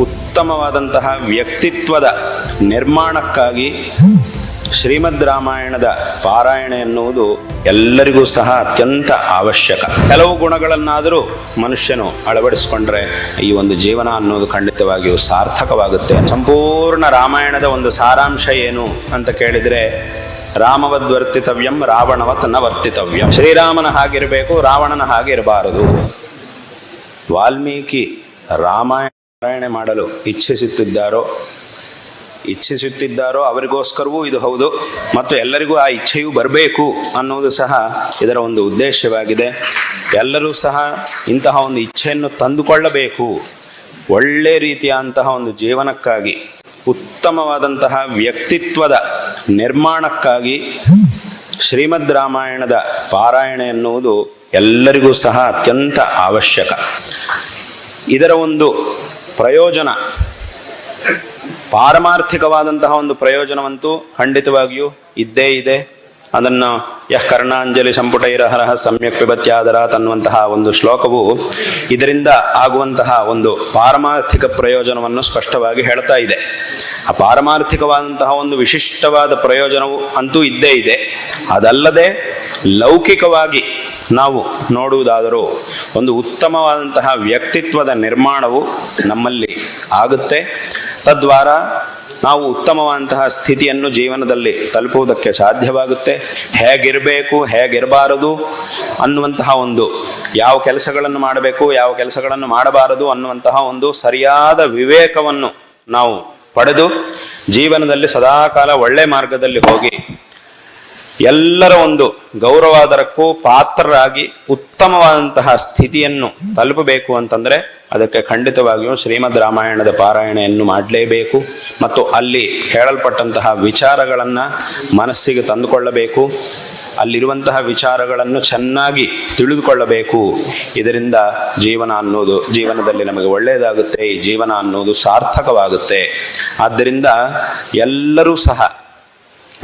ಉತ್ತಮವಾದಂತಹ ವ್ಯಕ್ತಿತ್ವದ ನಿರ್ಮಾಣಕ್ಕಾಗಿ ಶ್ರೀಮದ್ ರಾಮಾಯಣದ ಪಾರಾಯಣ ಎನ್ನುವುದು ಎಲ್ಲರಿಗೂ ಸಹ ಅತ್ಯಂತ ಅವಶ್ಯಕ. ಕೆಲವು ಗುಣಗಳನ್ನಾದರೂ ಮನುಷ್ಯನು ಅಳವಡಿಸಿಕೊಂಡ್ರೆ ಈ ಒಂದು ಜೀವನ ಅನ್ನೋದು ಖಂಡಿತವಾಗಿಯೂ ಸಾರ್ಥಕವಾಗುತ್ತೆ. ಸಂಪೂರ್ಣ ರಾಮಾಯಣದ ಒಂದು ಸಾರಾಂಶ ಏನು ಅಂತ ಕೇಳಿದ್ರೆ, ರಾಮವದ್ವರ್ತಿತವ್ಯಂ ರಾವಣವತ್ನ ವರ್ತಿತವ್ಯಂ. ಶ್ರೀರಾಮನ ಹಾಗಿರಬೇಕು, ರಾವಣನ ಹಾಗಿರಬಾರದು. ವಾಲ್ಮೀಕಿ ರಾಮಾಯಣ ಪಾರಾಯಣೆ ಮಾಡಲು ಇಚ್ಛಿಸುತ್ತಿದ್ದಾರೋ? ಇಚ್ಛಿಸುತ್ತಿದ್ದಾರೋ ಅವರಿಗೋಸ್ಕರವೂ ಇದು ಹೌದು, ಮತ್ತು ಎಲ್ಲರಿಗೂ ಆ ಇಚ್ಛೆಯು ಬರಬೇಕು ಅನ್ನೋದು ಸಹ ಇದರ ಒಂದು ಉದ್ದೇಶವಾಗಿದೆ. ಎಲ್ಲರೂ ಸಹ ಇಂತಹ ಒಂದು ಇಚ್ಛೆಯನ್ನು ತಂದುಕೊಳ್ಳಬೇಕು. ಒಳ್ಳೆ ರೀತಿಯಾದಂತಹ ಒಂದು ಜೀವನಕ್ಕಾಗಿ, ಉತ್ತಮವಾದಂತಹ ವ್ಯಕ್ತಿತ್ವದ ನಿರ್ಮಾಣಕ್ಕಾಗಿ ಶ್ರೀಮದ್ ರಾಮಾಯಣದ ಪಾರಾಯಣ ಎನ್ನುವುದು ಎಲ್ಲರಿಗೂ ಸಹ ಅತ್ಯಂತ ಅವಶ್ಯಕ. ಇದರ ಒಂದು ಪ್ರಯೋಜನ. ಪಾರಮಾರ್ಥಿಕವಾದಂತಹ ಒಂದು ಪ್ರಯೋಜನವಂತೂ ಖಂಡಿತವಾಗಿಯೂ ಇದ್ದೇ ಇದೆ. ಅದನ್ನು ಯಃ ಕರ್ಣಾಂಜಲಿ ಸಂಪುಟೈರಹರಹ ಸಮ್ಯಕ್ ವಿಭತ್ಯಾದರ ತನ್ನುವಂತಹ ಒಂದು ಶ್ಲೋಕವು ಇದರಿಂದ ಆಗುವಂತಹ ಒಂದು ಪಾರಮಾರ್ಥಿಕ ಪ್ರಯೋಜನವನ್ನು ಸ್ಪಷ್ಟವಾಗಿ ಹೇಳ್ತಾ ಇದೆ. ಆ ಪಾರಮಾರ್ಥಿಕವಾದಂತಹ ಒಂದು ವಿಶಿಷ್ಟವಾದ ಪ್ರಯೋಜನವು ಅಂತೂ ಇದ್ದೇ ಇದೆ. ಅದಲ್ಲದೆ ಲೌಕಿಕವಾಗಿ ನಾವು ನೋಡುವುದಾದರೂ ಒಂದು ಉತ್ತಮವಾದಂತಹ ವ್ಯಕ್ತಿತ್ವದ ನಿರ್ಮಾಣವು ನಮ್ಮಲ್ಲಿ ಆಗುತ್ತೆ. ತದ್ವಾರ ನಾವು ಉತ್ತಮವಾದಂತಹ ಸ್ಥಿತಿಯನ್ನು ಜೀವನದಲ್ಲಿ ತಲುಪುವುದಕ್ಕೆ ಸಾಧ್ಯವಾಗುತ್ತೆ. ಹೇಗಿರಬೇಕು, ಹೇಗಿರಬಾರದು ಅನ್ನುವಂತಹ ಒಂದು ಯಾವ ಕೆಲಸಗಳನ್ನು ಮಾಡಬೇಕು, ಯಾವ ಕೆಲಸಗಳನ್ನು ಮಾಡಬಾರದು ಅನ್ನುವಂತಹ ಒಂದು ಸರಿಯಾದ ವಿವೇಕವನ್ನು ನಾವು ಪಡೆದು ಜೀವನದಲ್ಲಿ ಸದಾಕಾಲ ಒಳ್ಳೆ ಮಾರ್ಗದಲ್ಲಿ ಹೋಗಿ ಎಲ್ಲರ ಒಂದು ಗೌರವಾದರಕ್ಕೂ ಪಾತ್ರರಾಗಿ ಉತ್ತಮವಾದಂತಹ ಸ್ಥಿತಿಯನ್ನು ತಲುಪಬೇಕು ಅಂತಂದ್ರೆ ಅದಕ್ಕೆ ಖಂಡಿತವಾಗಿಯೂ ಶ್ರೀಮದ್ ರಾಮಾಯಣದ ಪಾರಾಯಣೆಯನ್ನು ಮಾಡಲೇಬೇಕು ಮತ್ತು ಅಲ್ಲಿ ಹೇಳಲ್ಪಟ್ಟಂತಹ ವಿಚಾರಗಳನ್ನು ಮನಸ್ಸಿಗೆ ತಂದುಕೊಳ್ಳಬೇಕು. ಅಲ್ಲಿರುವಂತಹ ವಿಚಾರಗಳನ್ನು ಚೆನ್ನಾಗಿ ತಿಳಿದುಕೊಳ್ಳಬೇಕು. ಇದರಿಂದ ಜೀವನ ಅನ್ನೋದು ಜೀವನದಲ್ಲಿ ನಮಗೆ ಒಳ್ಳೆಯದಾಗುತ್ತೆ, ಈ ಜೀವನ ಅನ್ನೋದು ಸಾರ್ಥಕವಾಗುತ್ತೆ. ಆದ್ದರಿಂದ ಎಲ್ಲರೂ ಸಹ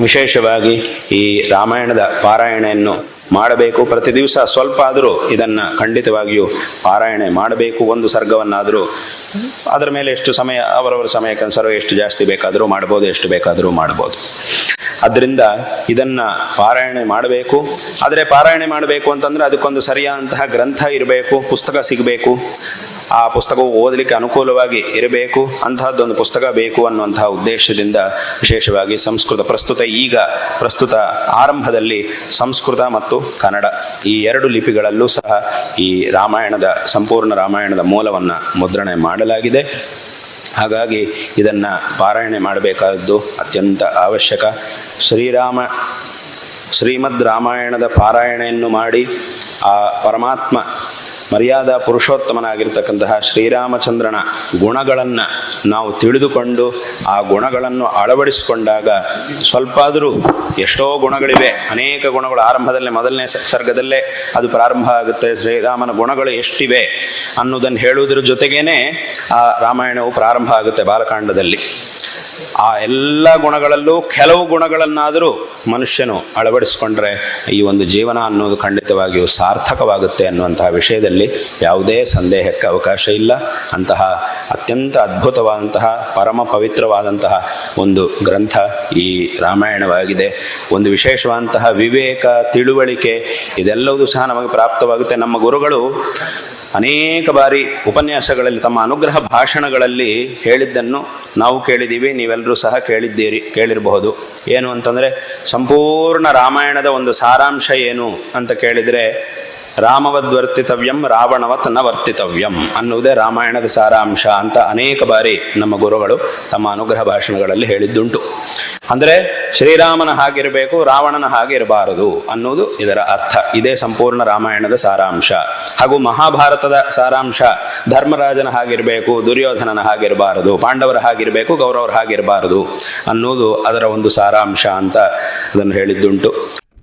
ವಿಶೇಷವಾಗಿ ಈ ರಾಮಾಯಣದ ಪಾರಾಯಣೆಯನ್ನು ಮಾಡಬೇಕು. ಪ್ರತಿ ದಿವಸ ಸ್ವಲ್ಪ ಆದರೂ ಇದನ್ನು ಖಂಡಿತವಾಗಿಯೂ ಪಾರಾಯಣೆ ಮಾಡಬೇಕು. ಒಂದು ಸರ್ಗವನ್ನಾದರೂ ಅದರ ಮೇಲೆ ಎಷ್ಟು ಸಮಯ, ಅವರವರ ಸಮಯಕ್ಕನುಸಾರ ಎಷ್ಟು ಜಾಸ್ತಿ ಬೇಕಾದರೂ ಮಾಡ್ಬೋದು, ಎಷ್ಟು ಬೇಕಾದರೂ ಮಾಡ್ಬೋದು. ಅದರಿಂದ ಇದನ್ನ ಪಾರಾಯಣೆ ಮಾಡಬೇಕು. ಆದರೆ ಪಾರಾಯಣೆ ಮಾಡಬೇಕು ಅಂತಂದ್ರೆ ಅದಕ್ಕೊಂದು ಸರಿಯಾದಂತಹ ಗ್ರಂಥ ಇರಬೇಕು, ಪುಸ್ತಕ ಸಿಗಬೇಕು. ಆ ಪುಸ್ತಕವು ಓದಲಿಕ್ಕೆ ಅನುಕೂಲವಾಗಿ ಇರಬೇಕು, ಅಂತಹದ್ದೊಂದು ಪುಸ್ತಕ ಬೇಕು ಅನ್ನುವಂತಹ ಉದ್ದೇಶದಿಂದ ವಿಶೇಷವಾಗಿ ಸಂಸ್ಕೃತ, ಪ್ರಸ್ತುತ ಈಗ, ಪ್ರಸ್ತುತ ಆರಂಭದಲ್ಲಿ ಸಂಸ್ಕೃತ ಮತ್ತು ಕನ್ನಡ ಈ ಎರಡು ಲಿಪಿಗಳಲ್ಲೂ ಸಹ ಈ ರಾಮಾಯಣದ, ಸಂಪೂರ್ಣ ರಾಮಾಯಣದ ಮೂಲವನ್ನು ಮುದ್ರಣೆ ಮಾಡಲಾಗಿದೆ. ಹಾಗಾಗಿ ಇದನ್ನು ಪಾರಾಯಣೆ ಮಾಡಬೇಕಾದದ್ದು ಅತ್ಯಂತ ಅವಶ್ಯಕ. ಶ್ರೀರಾಮ, ಶ್ರೀಮದ್ ರಾಮಾಯಣದ ಪಾರಾಯಣೆಯನ್ನು ಮಾಡಿ ಆ ಪರಮಾತ್ಮ ಮರ್ಯಾದ ಪುರುಷೋತ್ತಮನಾಗಿರ್ತಕ್ಕಂತಹ ಶ್ರೀರಾಮಚಂದ್ರನ ಗುಣಗಳನ್ನು ನಾವು ತಿಳಿದುಕೊಂಡು ಆ ಗುಣಗಳನ್ನು ಅಳವಡಿಸಿಕೊಂಡಾಗ ಸ್ವಲ್ಪ ಆದರೂ ಎಷ್ಟೋ ಗುಣಗಳಿವೆ. ಅನೇಕ ಗುಣಗಳು ಆರಂಭದಲ್ಲೇ, ಮೊದಲನೇ ಸರ್ಗದಲ್ಲೇ ಅದು ಪ್ರಾರಂಭ ಆಗುತ್ತೆ. ಶ್ರೀರಾಮನ ಗುಣಗಳು ಎಷ್ಟಿವೆ ಅನ್ನೋದನ್ನು ಹೇಳುವುದರ ಜೊತೆಗೇನೆ ಆ ರಾಮಾಯಣವು ಪ್ರಾರಂಭ ಆಗುತ್ತೆ ಬಾಲಕಾಂಡದಲ್ಲಿ. ಆ ಎಲ್ಲ ಗುಣಗಳಲ್ಲೂ ಕೆಲವು ಗುಣಗಳನ್ನಾದರೂ ಮನುಷ್ಯನು ಅಳವಡಿಸಿಕೊಂಡ್ರೆ ಈ ಒಂದು ಜೀವನ ಅನ್ನೋದು ಖಂಡಿತವಾಗಿಯೂ ಸಾರ್ಥಕವಾಗುತ್ತೆ ಅನ್ನುವಂತಹ ವಿಷಯದಲ್ಲಿ ಯಾವುದೇ ಸಂದೇಹಕ್ಕೆ ಅವಕಾಶ ಇಲ್ಲ. ಅಂತಹ ಅತ್ಯಂತ ಅದ್ಭುತವಾದಂತಹ, ಪರಮ ಪವಿತ್ರವಾದಂತಹ ಒಂದು ಗ್ರಂಥ ಈ ರಾಮಾಯಣವಾಗಿದೆ. ಒಂದು ವಿಶೇಷವಾದಂತಹ ವಿವೇಕ ತಿಳುವಳಿಕೆ ಇದೆಲ್ಲವೂ ಸಹ ನಮಗೆ ಪ್ರಾಪ್ತವಾಗುತ್ತೆ. ನಮ್ಮ ಗುರುಗಳು ಅನೇಕ ಬಾರಿ ಉಪನ್ಯಾಸಗಳಲ್ಲಿ ತಮ್ಮ ಅನುಗ್ರಹ ಭಾಷಣಗಳಲ್ಲಿ ಹೇಳಿದ್ದನ್ನು ನಾವು ಕೇಳಿದ್ದೀವಿ, ನೀವೆಲ್ಲರೂ ಸಹ ಕೇಳಿದ್ದೀರಿ, ಕೇಳಿರಬಹುದು. ಏನು ಅಂತಂದರೆ, ಸಂಪೂರ್ಣ ರಾಮಾಯಣದ ಒಂದು ಸಾರಾಂಶ ಏನು ಅಂತ ಕೇಳಿದರೆ ರಾಮವದ್ವರ್ತಿತವ್ಯಂ ರಾವಣವತ್ನ ವರ್ತಿತವ್ಯಂ ಅನ್ನುವುದೇ ರಾಮಾಯಣದ ಸಾರಾಂಶ ಅಂತ ಅನೇಕ ಬಾರಿ ನಮ್ಮ ಗುರುಗಳು ತಮ್ಮ ಅನುಗ್ರಹ ಭಾಷಣಗಳಲ್ಲಿ ಹೇಳಿದ್ದುಂಟು. ಅಂದರೆ ಶ್ರೀರಾಮನ ಹಾಗಿರಬೇಕು, ರಾವಣನ ಹಾಗಿರಬಾರದು ಅನ್ನೋದು ಇದರ ಅರ್ಥ. ಇದೇ ಸಂಪೂರ್ಣ ರಾಮಾಯಣದ ಸಾರಾಂಶ. ಹಾಗೂ ಮಹಾಭಾರತದ ಸಾರಾಂಶ, ಧರ್ಮರಾಜನ ಹಾಗಿರಬೇಕು, ದುರ್ಯೋಧನನ ಹಾಗಿರಬಾರದು, ಪಾಂಡವರ ಹಾಗಿರಬೇಕು, ಗೌರವರ ಹಾಗಿರಬಾರದು ಅನ್ನೋದು ಅದರ ಒಂದು ಸಾರಾಂಶ ಅಂತ ಅದನ್ನು ಹೇಳಿದ್ದುಂಟು.